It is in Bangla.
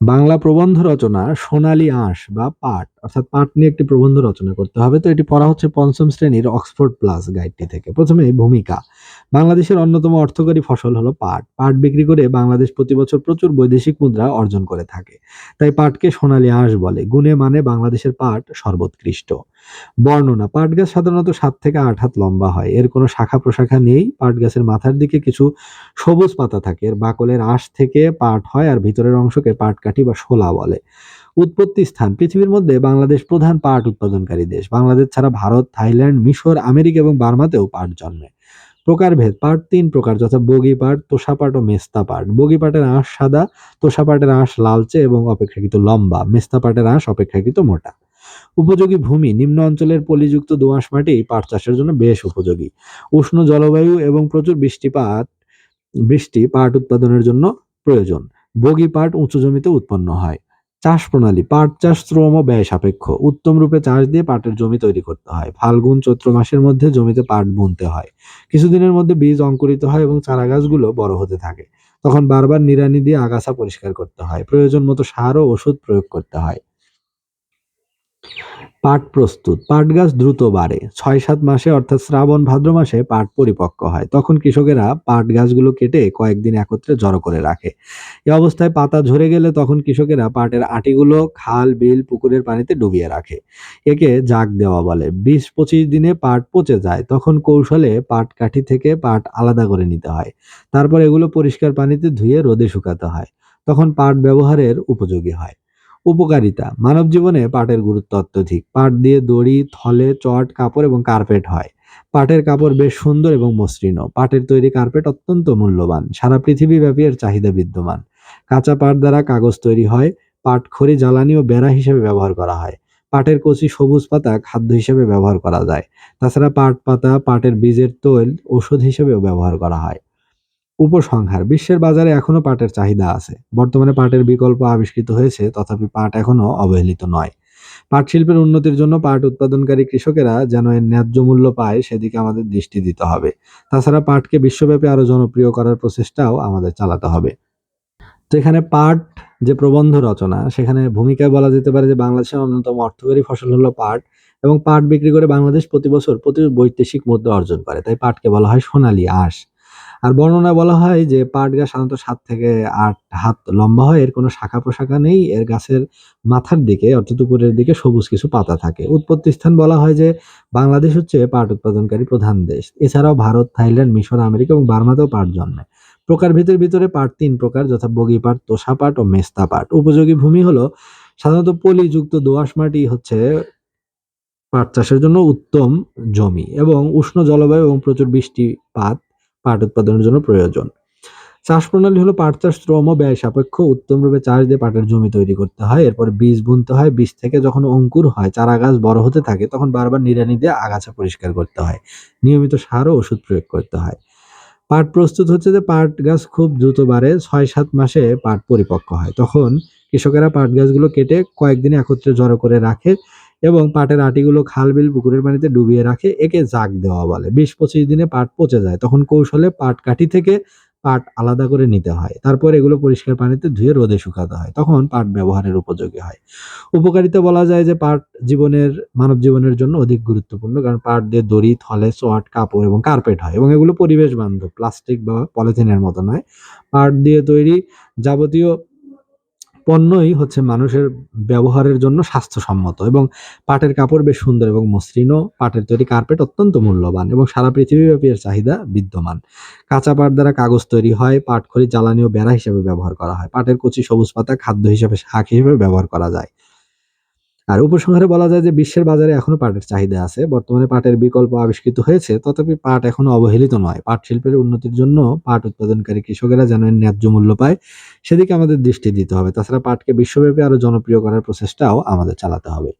বাংলা প্রবন্ধ রচনা সোনালি আঁশ বা পাট। অর্থাৎ পাট নিয়ে একটি প্রবন্ধ রচনা করতে হবে। তো এটি পড়া হচ্ছে পঞ্চম শ্রেণির অক্সফোর্ড প্লাস গাইডটি থেকে। প্রথমে ভূমিকা। বাংলাদেশের অন্যতম অর্থকরী ফসল হলো পাট। পাট বিক্রি করে বাংলাদেশ প্রতি বছর প্রচুর বৈদেশিক মুদ্রা অর্জন করে থাকে। তাই পাটকে সোনালী আঁশ বলে। গুণে মানে বাংলাদেশের পাট সর্বোৎকৃষ্ট। বর্ণনা। পাট গাছ সাধারণত সাত থেকে আট হাত লম্বা হয়। এর কোনো শাখা প্রশাখা নেই। পাট গাছের মাথার দিকে কিছু সবুজ পাতা থাকে। এর বাকলের আঁশ থেকে পাট হয় আর ভিতরের অংশকে পাটকাঠি বা শোলা বলে। উৎপত্তি স্থান। পৃথিবীর মধ্যে বাংলাদেশ প্রধান পাট উৎপাদনকারী দেশ। বাংলাদেশ ছাড়া ভারত, থাইল্যান্ড, মিশর, আমেরিকা এবং বার্মাতেও পাট জন্মে। প্রকারভেদ, পাট তিন প্রকার, যথা বগি পাট, তোষা পাট ও মেস্তা পাট। বগি পাটের আঁশ সাদা, তোষা পাটের আঁশ লালচে এবং অপেক্ষাকৃত লম্বা। মেস্তা পাটের আঁশ অপেক্ষাকৃত মোটা। উপযোগী ভূমি, নিম্ন অঞ্চলের পলিযুক্ত দোআঁশ মাটি পাট চাষের জন্য বেশ উপযোগী। উষ্ণ জলবায়ু এবং প্রচুর বৃষ্টিপাত, বৃষ্টি পাট উৎপাদনের জন্য প্রয়োজন। বগি পাট উঁচু জমিতে উৎপন্ন হয়। চাষ প্রণালী, পাট চাষ শ্রম ও ব্যয় সাপেক্ষ। উত্তম রূপে চাষ দিয়ে পাটের জমি তৈরি করতে হয়। ফাল্গুন চৈত্র মাসের মধ্যে জমিতে পাট বুনতে হয়। কিছুদিনের মধ্যে বীজ অঙ্কুরিত হয় এবং চারা গাছগুলো বড় হতে থাকে। তখন বারবার নিড়ানি দিয়ে আগাছা পরিষ্কার করতে হয়। প্রয়োজন মতো সার ও ওষুধ প্রয়োগ করতে হয়। পাট প্রস্তুত। পাট গাছ দ্রুত বাড়ে। ছয় সাত মাসে, অর্থাৎ শ্রাবণ ভাদ্র মাসে পাট পরিপক্ক হয়। তখন কৃষকেরা পাট গাছগুলো কেটে কয়েকদিন একত্রে জড়ো করে রাখে। এ অবস্থায় পাতা ঝরে গেলে তখন কৃষকেরা পাটের আটিগুলো খাল, বিল, পুকুরের পানিতে ডুবিয়ে রাখে। একে জাগ দেওয়া বলে। বিশ পঁচিশ দিনে পাট পচে যায়। তখন কৌশলে পাট কাঠি থেকে পাট আলাদা করে নিতে হয়। তারপর এগুলো পরিষ্কার পানিতে ধুয়ে রোদে শুকাতে হয়। তখন পাট ব্যবহারের উপযোগী হয়। উপকারিতা। মানব জীবনে পাটের গুরুত্ব অত্যধিক। পাট দিয়ে দড়ি, থলে, চট, কাপড় এবং কার্পেট হয়। পাটের কাপড় বেশ সুন্দর এবং মসৃণ। পাটের তৈরি কার্পেট অত্যন্ত মূল্যবান। সারা পৃথিবীব্যাপী এর চাহিদা বিদ্যমান। কাঁচা পাট দ্বারা কাগজ তৈরি হয়। পাট খড়ি জ্বালানি ও বেড়া হিসেবে ব্যবহার করা হয়। পাটের কচি সবুজ পাতা খাদ্য হিসেবে ব্যবহার করা যায়। তাছাড়া পাট পাতা, পাটের বীজের তৈল, ঔষধ হিসেবেও ব্যবহার করা হয়। উপসংহার। বিশ্বের বাজারে এখনও পাটের চাহিদা আছে। বর্তমানে পাটের বিকল্প আবিষ্কৃত হয়েছে, তথাপি পাট এখনও অবহেলিত নয়। পাট শিল্পের উন্নতির জন্য পাট উৎপাদনকারী কৃষকেরা যেন এর ন্যায্য মূল্য পায়, সেদিকে আমাদের দৃষ্টি দিতে হবে। তাছাড়া পাটকে বিশ্বব্যাপী আরও জনপ্রিয় করার প্রচেষ্টাও আমাদের চালাতে হবে। তো এখানে পাট যে প্রবন্ধ রচনা, সেখানে ভূমিকায় বলা যেতে পারে যে বাংলাদেশের অন্যতম অর্থকরী ফসল হলো পাট এবং পাট বিক্রি করে বাংলাদেশ প্রতি বছর প্রতি বৈদেশিক মুদ্রা অর্জন করে। তাই পাটকে বলা হয় সোনালী আঁশ। আর বর্ণনায় বলা হয় যে পাট গাছ সাধারণত সাত থেকে আট হাত লম্বা হয়, এর কোনো শাখা প্রশাখা নেই, এর গাছের মাথার দিকে অর্থাৎ উপরের দিকে সবুজ কিছু পাতা থাকে। উৎপত্তি স্থান বলা হয় যে বাংলাদেশ হচ্ছে পাট উৎপাদনকারী প্রধান দেশ। এছাড়াও ভারত, থাইল্যান্ড, মিশর, আমেরিকা এবং বার্মাতেও পাট জন্মে। প্রকারভেদের ভিতরে পাট তিন প্রকার, যথা বগি পাট, তোষা পাট ও মেস্তা পাট। উপযোগী ভূমি হলো সাধারণত পলিযুক্ত দোআঁশ মাটি হচ্ছে পাট চাষের জন্য উত্তম জমি এবং উষ্ণ জলবায়ু এবং প্রচুর বৃষ্টিপাত পাট উৎপাদনের জন্য প্রয়োজন। চাষ প্রণালী হলো পাট চাষ শ্রম ও ব্যয় সাপেক্ষ। উত্তম রূপে চাষ দিয়ে পাটের জমি তৈরি করতে হয়, এরপর বীজ বুনতে হয়। বীজ থেকে যখন অঙ্কুর হয় চারা গাছ বড় হতে থাকে, তখন বারবার নিড়ানি দিয়ে আগাছা পরিষ্কার করতে হয়। নিয়মিত সার ও ওষুধ প্রয়োগ করতে হয়। পাট প্রস্তুত হচ্ছে যে পাট গাছ খুব দ্রুত বাড়ে ছয় সাত মাসে পাট পরিপক্ক হয়। তখন কৃষকেরা পাট গাছগুলো কেটে কয়েকদিন একত্রে জড়ো করে রাখে। এবং পাটের আটিগুলো খাল বিল পুকুরের পানিতে ডুবিয়ে রাখে, একে জাগ দেওয়া বলে। বিশ পঁচিশ দিনে পাট পচে যায়, তখন কৌশলে পাট কাঠি থেকে পাট আলাদা করে নিতে হয়। তারপর এগুলো পরিষ্কার পানিতে ধুয়ে রোদে শুকাতে হয়, তখন পাট ব্যবহারের উপযোগী হয়। উপকারিতা বলা যায় যে, পাট জীবনের, মানব জীবনের জন্য অধিক গুরুত্বপূর্ণ, কারণ পাট দিয়ে দড়ি, থলে, সোয়াট, কাপড় এবং কার্পেট হয় এবং এগুলো পরিবেশ বান্ধব প্লাস্টিক বা পলিথিনের মতো নয়। পাট দিয়ে তৈরি যাবতীয় পণ্যই হচ্ছে মানুষের ব্যবহারের জন্য স্বাস্থ্যসম্মত এবং পাটের কাপড় বেশ সুন্দর এবং মসৃণ, পাটের তৈরি কার্পেট অত্যন্ত মূল্যবান এবং সারা পৃথিবীব্যাপী এর চাহিদা বিদ্যমান। কাঁচা পাট দ্বারা কাগজ তৈরি হয়, পাট খড়ি জ্বালানি ও বেড়া হিসেবে ব্যবহার করা হয়। পাটের কচি সবুজ পাতা খাদ্য হিসেবে শাক হিসেবে ব্যবহার করা যায়। আর উপসংহারে বলা যায় যে বিশ্বের বাজারে এখনও পাটের চাহিদা আছে। বর্তমানে পাটের বিকল্প আবিষ্কৃত হয়েছে। তথাপি পাট এখনও অবহেলিত নয়। পাট শিল্পের উন্নতির জন্য পাট উৎপাদনকারী কৃষকেরা যেন ন্যায্য মূল্য পায়, সেদিকে আমাদের দৃষ্টি দিতে হবে। তাছাড়া পাটকে বিশ্বব্যাপী আরও জনপ্রিয় করার প্রচেষ্টাও আমাদের চালাতে হবে।